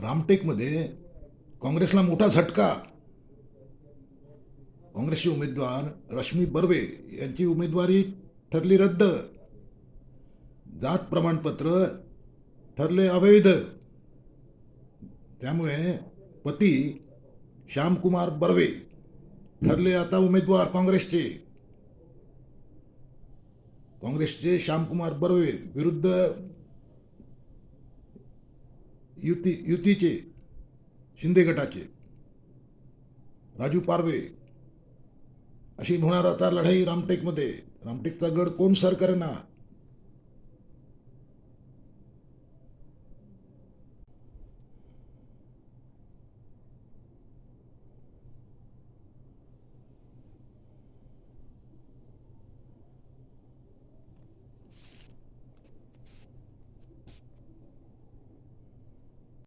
रामटेकमध्ये काँग्रेसला मोठा झटका. काँग्रेसचे उमेदवार रश्मी बर्वे यांची उमेदवारी ठरली रद्द. जात प्रमाणपत्र ठरले अवैध. त्यामुळे पती श्यामकुमार बर्वे ठरले आता उमेदवार काँग्रेसचे. काँग्रेसचे श्यामकुमार बर्वे विरुद्ध युती युतीचे शिंदे गटाचे राजू पारवे अशी होणार आता लढाई रामटेकमध्ये. रामटेकचा गड कोण सर करेना?